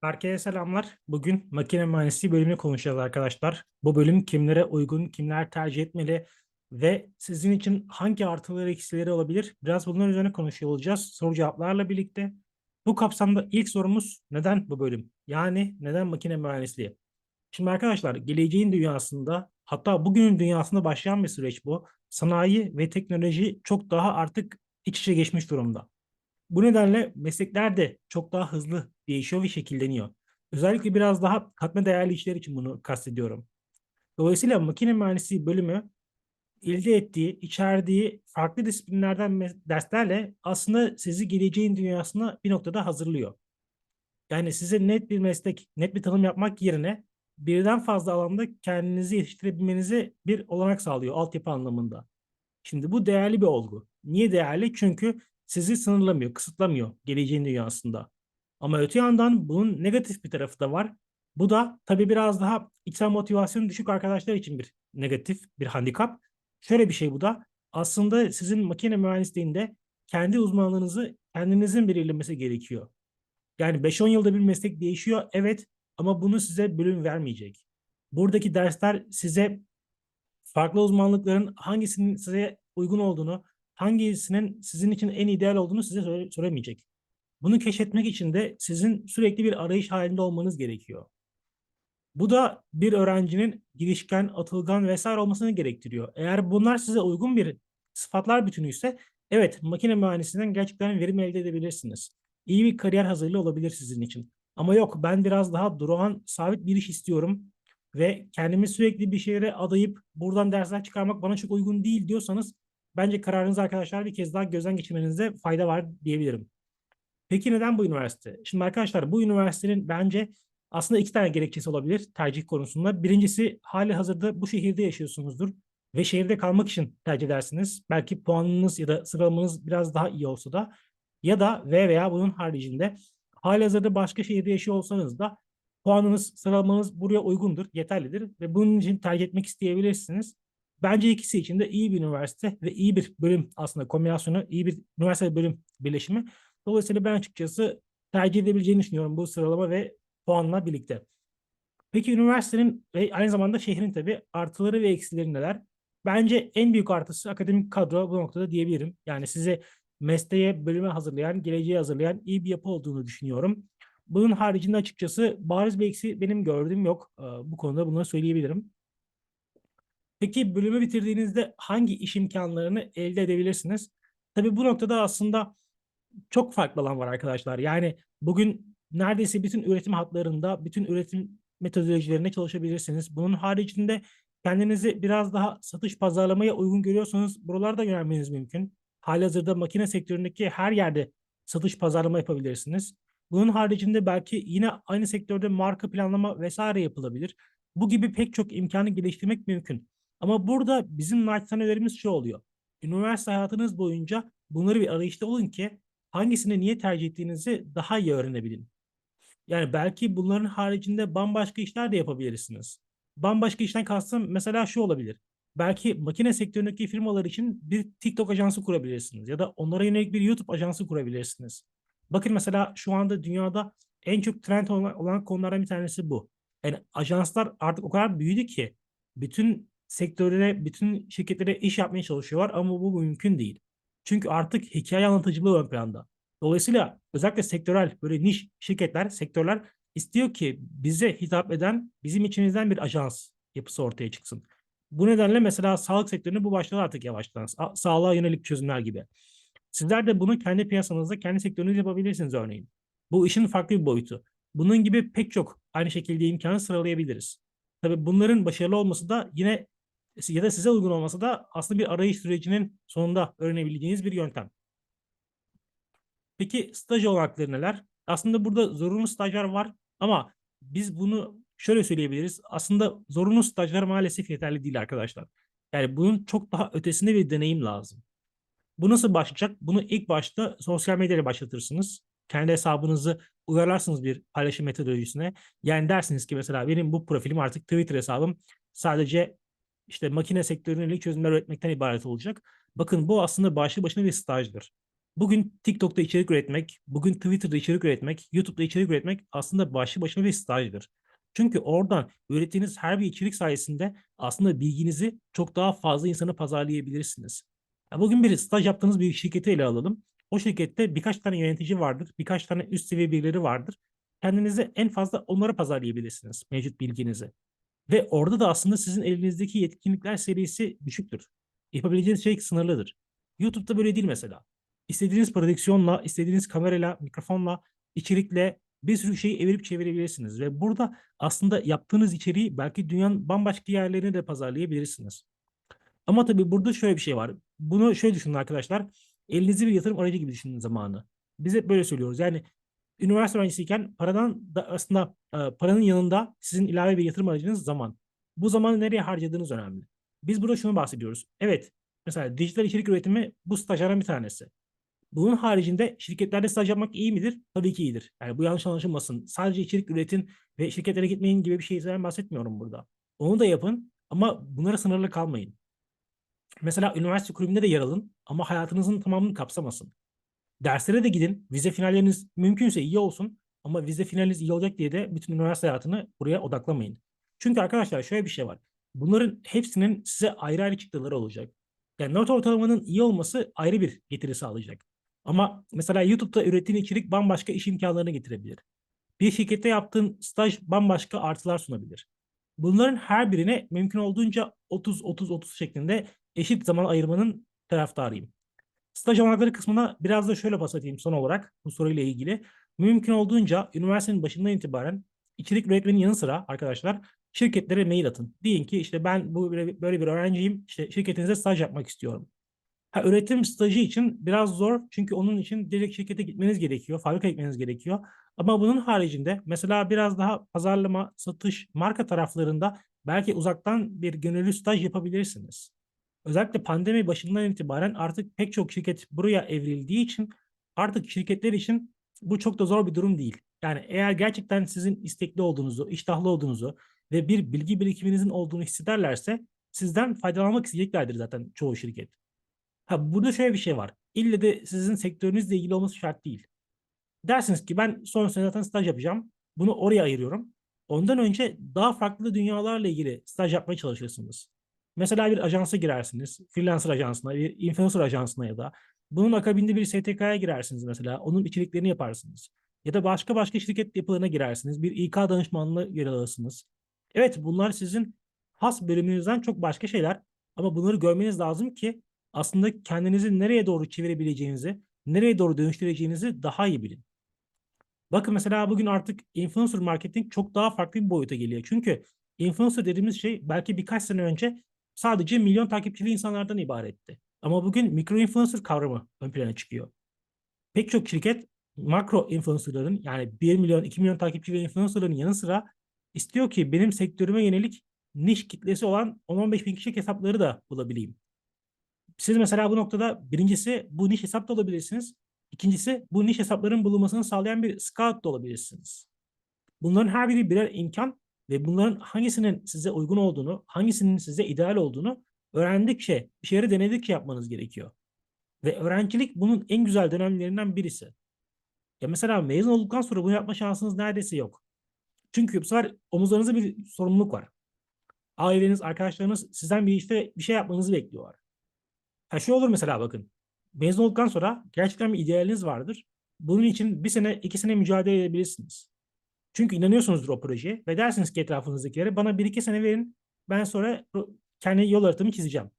Herkese selamlar. Bugün makine mühendisliği bölümünü konuşacağız arkadaşlar. Bu bölüm kimlere uygun, kimler tercih etmeli ve sizin için hangi artıları eksileri olabilir? Biraz bunların üzerine konuşuyor olacağız soru cevaplarla birlikte. Bu kapsamda ilk sorumuz neden bu bölüm? Yani neden makine mühendisliği? Şimdi arkadaşlar geleceğin dünyasında hatta bugünün dünyasında başlayan bir süreç bu. Sanayi ve teknoloji çok daha artık iç içe geçmiş durumda. Bu nedenle meslekler de çok daha hızlı değişiyor ve şekilleniyor. Özellikle biraz daha katma değerli işler için bunu kastediyorum. Dolayısıyla makine mühendisliği bölümü elde ettiği, içerdiği farklı disiplinlerden derslerle aslında sizi geleceğin dünyasına bir noktada hazırlıyor. Yani size net bir meslek, net bir tanım yapmak yerine birden fazla alanda kendinizi yetiştirebilmenizi bir olanak sağlıyor altyapı anlamında. Şimdi bu değerli bir olgu. Niye değerli? Çünkü sizi sınırlamıyor, kısıtlamıyor geleceğin dünyasında. Ama öte yandan bunun negatif bir tarafı da var. Bu da tabii biraz daha içsel motivasyonu düşük arkadaşlar için bir negatif, bir handikap. Şöyle bir şey bu da. Aslında sizin makine mühendisliğinde kendi uzmanlığınızı kendinizin belirlemesi gerekiyor. Yani 5-10 yılda bir meslek değişiyor. Evet ama bunu size bölüm vermeyecek. Buradaki dersler size farklı uzmanlıkların hangisinin size uygun olduğunu, hangisinin sizin için en ideal olduğunu size söyle- söylemeyecek. Bunu keşfetmek için de sizin sürekli bir arayış halinde olmanız gerekiyor. Bu da bir öğrencinin girişken, atılgan vesaire olmasını gerektiriyor. Eğer bunlar size uygun bir sıfatlar bütünü ise evet makine mühendisliğinden gerçekten verim elde edebilirsiniz. İyi bir kariyer hazırlığı olabilir sizin için. Ama yok ben biraz daha durağan, sabit bir iş istiyorum ve kendimi sürekli bir şeylere adayıp buradan dersler çıkarmak bana çok uygun değil diyorsanız bence kararınızı arkadaşlar bir kez daha gözden geçirmenizde fayda var diyebilirim. Peki neden bu üniversite? Şimdi arkadaşlar bu üniversitenin bence aslında iki tane gerekçesi olabilir tercih konusunda. Birincisi hali hazırda bu şehirde yaşıyorsunuzdur ve şehirde kalmak için tercih edersiniz. Belki puanınız ya da sıralamanız biraz daha iyi olsa da ya da ve veya bunun haricinde hali hazırda başka şehirde yaşıyor olsanız da puanınız, sıralamanız buraya uygundur, yeterlidir ve bunun için tercih etmek isteyebilirsiniz. Bence ikisi için de iyi bir üniversite ve iyi bir bölüm aslında kombinasyonu, iyi bir üniversite bölüm birleşimi. Dolayısıyla ben açıkçası tercih edebileceğini düşünüyorum bu sıralama ve puanla birlikte. Peki üniversitenin ve aynı zamanda şehrin tabii artıları ve eksileri neler? Bence en büyük artısı akademik kadro bu noktada diyebilirim. Yani size mesleğe, bölüme hazırlayan, geleceğe hazırlayan iyi bir yapı olduğunu düşünüyorum. Bunun haricinde açıkçası bariz bir eksi benim gördüğüm yok. Ee, Bu konuda bunları söyleyebilirim. Peki bölümü bitirdiğinizde hangi iş imkanlarını elde edebilirsiniz? Tabii bu noktada aslında çok farklı alan var arkadaşlar. Yani bugün neredeyse bütün üretim hatlarında, bütün üretim metodolojilerine çalışabilirsiniz. Bunun haricinde kendinizi biraz daha satış pazarlamaya uygun görüyorsanız buralarda yönelmeniz mümkün. Halihazırda makine sektöründeki her yerde satış pazarlama yapabilirsiniz. Bunun haricinde belki yine aynı sektörde marka planlama vesaire yapılabilir. Bu gibi pek çok imkanı geliştirmek mümkün. Ama burada bizim naçizane şu oluyor. Üniversite hayatınız boyunca bunları bir arayışta olun ki hangisini niye tercih ettiğinizi daha iyi öğrenebilin. Yani belki bunların haricinde bambaşka işler de yapabilirsiniz. Bambaşka işten kastım mesela şu olabilir. Belki makine sektöründeki firmalar için bir TikTok ajansı kurabilirsiniz ya da onlara yönelik bir YouTube ajansı kurabilirsiniz. Bakın mesela şu anda dünyada en çok trend olan, olan konulardan bir tanesi bu. Yani ajanslar artık o kadar büyüdü ki bütün sektörlere, bütün şirketlere iş yapmaya çalışıyorlar ama bu mümkün değil. Çünkü artık hikaye anlatıcılığı ön planda. Dolayısıyla özellikle sektörel böyle niş şirketler, sektörler istiyor ki bize hitap eden bizim içimizden bir ajans yapısı ortaya çıksın. Bu nedenle mesela sağlık sektöründe bu başladı artık yavaştan. Sa- sağlığa yönelik çözümler gibi. Sizler de bunu kendi piyasanızda, kendi sektörünüzde yapabilirsiniz örneğin. Bu işin farklı bir boyutu. Bunun gibi pek çok aynı şekilde imkanı sıralayabiliriz. Tabii bunların başarılı olması da yine ya da size uygun olması da aslında bir arayış sürecinin sonunda öğrenebileceğiniz bir yöntem. Peki staj olanakları neler? Aslında burada zorunlu stajlar var ama biz bunu şöyle söyleyebiliriz. Aslında zorunlu stajlar maalesef yeterli değil arkadaşlar. Yani bunun çok daha ötesinde bir deneyim lazım. Bu nasıl başlayacak? Bunu ilk başta sosyal medyayla başlatırsınız. Kendi hesabınızı uyarlarsınız bir paylaşım metodolojisine. Yani dersiniz ki mesela benim bu profilim artık Twitter hesabım sadece işte makine sektörüne yönelik çözümler üretmekten ibaret olacak. Bakın bu aslında başlı başına bir stajdır. Bugün TikTok'ta içerik üretmek, bugün Twitter'da içerik üretmek, YouTube'da içerik üretmek aslında başlı başına bir stajdır. Çünkü oradan ürettiğiniz her bir içerik sayesinde aslında bilginizi çok daha fazla insana pazarlayabilirsiniz. Ya bugün bir staj yaptığınız bir şirketi ele alalım. O şirkette birkaç tane yönetici vardır, birkaç tane üst seviye birileri vardır. Kendinizi en fazla onlara pazarlayabilirsiniz mevcut bilginizi. Ve orada da aslında sizin elinizdeki yetkinlikler serisi düşüktür. Yapabileceğiniz şey sınırlıdır. YouTube'da böyle değil mesela. İstediğiniz prodüksiyonla, istediğiniz kamerayla, mikrofonla, içerikle bir sürü şeyi evirip çevirebilirsiniz. Ve burada aslında yaptığınız içeriği belki dünyanın bambaşka yerlerine de pazarlayabilirsiniz. Ama tabii burada şöyle bir şey var. Bunu şöyle düşünün arkadaşlar. Elinizi bir yatırım aracı gibi düşünün zamanı. Biz hep böyle söylüyoruz. Yani üniversite öğrencisiyken paradan da aslında e, paranın yanında sizin ilave bir yatırım aracınız zaman. Bu zamanı nereye harcadığınız önemli. Biz burada şunu bahsediyoruz. Evet, mesela dijital içerik üretimi bu stajyerin bir tanesi. Bunun haricinde şirketlerde staj yapmak iyi midir? Tabii ki iyidir. Yani bu yanlış anlaşılmasın. Sadece içerik üretin ve şirketlere gitmeyin gibi bir şeyden bahsetmiyorum burada. Onu da yapın ama bunlara sınırlı kalmayın. Mesela üniversite kulübünde de yer alın ama hayatınızın tamamını kapsamasın. Derslere de gidin. Vize finalleriniz mümkünse iyi olsun ama vize finaliniz iyi olacak diye de bütün üniversite hayatını buraya odaklamayın. Çünkü arkadaşlar şöyle bir şey var. Bunların hepsinin size ayrı ayrı çıktıları olacak. Yani not ortalamanın iyi olması ayrı bir getiri sağlayacak. Ama mesela YouTube'da ürettiğin içerik bambaşka iş imkanlarını getirebilir. Bir şirkette yaptığın staj bambaşka artılar sunabilir. Bunların her birine mümkün olduğunca 30-30-30 şeklinde eşit zaman ayırmanın taraftarıyım. Staj olanakları kısmına biraz da şöyle pas son olarak bu soruyla ilgili. Mümkün olduğunca üniversitenin başından itibaren içerik üretmenin yanı sıra arkadaşlar şirketlere mail atın. Deyin ki işte ben bu böyle bir öğrenciyim. İşte şirketinize staj yapmak istiyorum. Ha, üretim stajı için biraz zor çünkü onun için direkt şirkete gitmeniz gerekiyor, fabrika gitmeniz gerekiyor. Ama bunun haricinde mesela biraz daha pazarlama, satış, marka taraflarında belki uzaktan bir gönüllü staj yapabilirsiniz. Özellikle pandemi başından itibaren artık pek çok şirket buraya evrildiği için artık şirketler için bu çok da zor bir durum değil. Yani eğer gerçekten sizin istekli olduğunuzu, iştahlı olduğunuzu ve bir bilgi birikiminizin olduğunu hissederlerse sizden faydalanmak isteyeceklerdir zaten çoğu şirket. Ha burada şöyle bir şey var. İlle de sizin sektörünüzle ilgili olması şart değil. Dersiniz ki ben son sene zaten staj yapacağım. Bunu oraya ayırıyorum. Ondan önce daha farklı dünyalarla ilgili staj yapmaya çalışırsınız. Mesela bir ajansa girersiniz. Freelancer ajansına, bir influencer ajansına ya da bunun akabinde bir STK'ya girersiniz mesela. Onun içeriklerini yaparsınız. Ya da başka başka şirket yapılarına girersiniz. Bir İK danışmanlığı yer alırsınız. Evet bunlar sizin has bölümünüzden çok başka şeyler. Ama bunları görmeniz lazım ki aslında kendinizi nereye doğru çevirebileceğinizi, nereye doğru dönüştüreceğinizi daha iyi bilin. Bakın mesela bugün artık influencer marketing çok daha farklı bir boyuta geliyor. Çünkü influencer dediğimiz şey belki birkaç sene önce sadece milyon takipçili insanlardan ibaretti. Ama bugün mikro influencer kavramı ön plana çıkıyor. Pek çok şirket makro influencerların yani 1 milyon 2 milyon takipçili influencerların yanı sıra istiyor ki benim sektörüme yönelik niş kitlesi olan 10-15 bin kişilik hesapları da bulabileyim. Siz mesela bu noktada birincisi bu niş hesap da olabilirsiniz. İkincisi bu niş hesapların bulunmasını sağlayan bir scout da olabilirsiniz. Bunların her biri birer imkan ve bunların hangisinin size uygun olduğunu, hangisinin size ideal olduğunu öğrendikçe, bir şeyleri denedikçe yapmanız gerekiyor. Ve öğrencilik bunun en güzel dönemlerinden birisi. Ya mesela mezun olduktan sonra bunu yapma şansınız neredeyse yok. Çünkü bu sefer omuzlarınızda bir sorumluluk var. Aileniz, arkadaşlarınız sizden bir işte bir şey yapmanızı bekliyorlar. Ha şu olur mesela bakın. Mezun olduktan sonra gerçekten bir idealiniz vardır. Bunun için bir sene, iki sene mücadele edebilirsiniz. Çünkü inanıyorsunuzdur o projeye ve dersiniz ki etrafınızdakilere bana bir iki sene verin ben sonra kendi yol haritamı çizeceğim.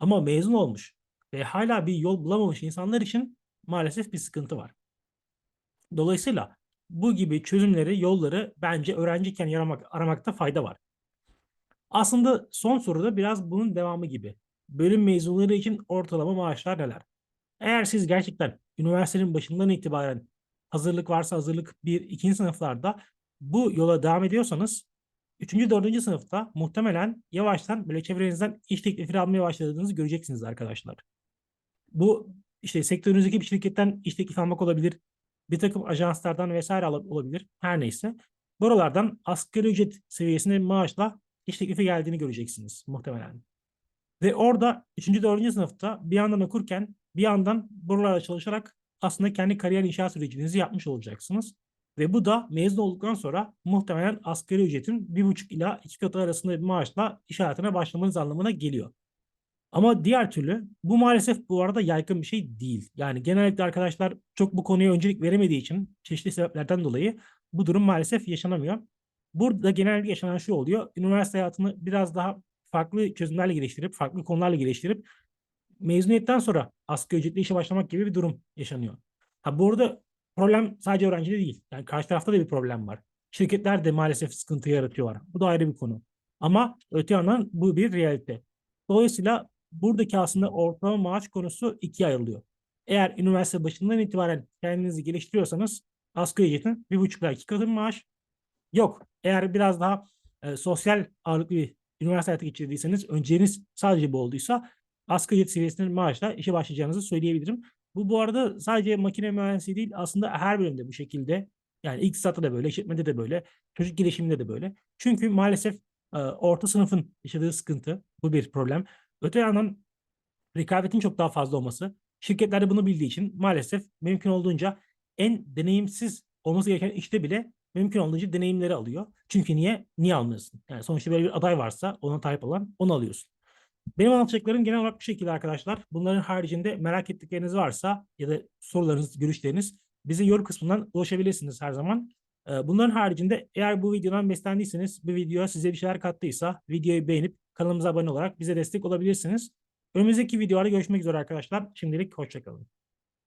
Ama mezun olmuş ve hala bir yol bulamamış insanlar için maalesef bir sıkıntı var. Dolayısıyla bu gibi çözümleri, yolları bence öğrenciyken yaramak, aramakta fayda var. Aslında son soruda biraz bunun devamı gibi. Bölüm mezunları için ortalama maaşlar neler? Eğer siz gerçekten üniversitenin başından itibaren hazırlık varsa hazırlık 1, 2. sınıflarda bu yola devam ediyorsanız 3. 4. sınıfta muhtemelen yavaştan böyle çevrenizden iş teklifi almaya başladığınızı göreceksiniz arkadaşlar. Bu işte sektörünüzdeki bir şirketten iş teklifi almak olabilir. Bir takım ajanslardan vesaire olabilir. Her neyse. Buralardan asgari ücret seviyesinde maaşla iş teklifi geldiğini göreceksiniz muhtemelen. Ve orada 3. 4. sınıfta bir yandan okurken bir yandan buralarda çalışarak aslında kendi kariyer inşa sürecinizi yapmış olacaksınız. Ve bu da mezun olduktan sonra muhtemelen asgari ücretin bir buçuk ila iki katı arasında bir maaşla iş hayatına başlamanız anlamına geliyor. Ama diğer türlü bu maalesef bu arada yaygın bir şey değil. Yani genellikle arkadaşlar çok bu konuya öncelik veremediği için çeşitli sebeplerden dolayı bu durum maalesef yaşanamıyor. Burada genellikle yaşanan şu oluyor. Üniversite hayatını biraz daha farklı çözümlerle geliştirip, farklı konularla geliştirip mezuniyetten sonra asgari ücretli işe başlamak gibi bir durum yaşanıyor. Ha burada problem sadece öğrencide değil. Yani karşı tarafta da bir problem var. Şirketler de maalesef sıkıntı yaratıyorlar. Bu da ayrı bir konu. Ama öte yandan bu bir realite. Dolayısıyla buradaki aslında ortalama maaş konusu ikiye ayrılıyor. Eğer üniversite başından itibaren kendinizi geliştiriyorsanız asgari ücretin bir buçuk ila iki katı maaş. Yok. Eğer biraz daha e, sosyal ağırlıklı bir üniversite hayatı geçirdiyseniz, önceliğiniz sadece bu olduysa asgari ücret seviyesinde maaşla işe başlayacağınızı söyleyebilirim. Bu bu arada sadece makine mühendisliği değil aslında her bölümde bu şekilde. Yani iktisatta da böyle, işletmede de böyle, çocuk gelişiminde de böyle. Çünkü maalesef e, orta sınıfın yaşadığı sıkıntı bu bir problem. Öte yandan rekabetin çok daha fazla olması. Şirketler de bunu bildiği için maalesef mümkün olduğunca en deneyimsiz olması gereken işte bile mümkün olduğunca deneyimleri alıyor. Çünkü niye? Niye almıyorsun? Yani sonuçta böyle bir aday varsa ona talip olan onu alıyorsun. Benim anlatacaklarım genel olarak bu şekilde arkadaşlar. Bunların haricinde merak ettikleriniz varsa ya da sorularınız, görüşleriniz bize yorum kısmından ulaşabilirsiniz her zaman. Ee, Bunların haricinde eğer bu videodan beslendiyseniz, bu video size bir şeyler kattıysa videoyu beğenip kanalımıza abone olarak bize destek olabilirsiniz. Önümüzdeki videolarda görüşmek üzere arkadaşlar. Şimdilik hoşçakalın.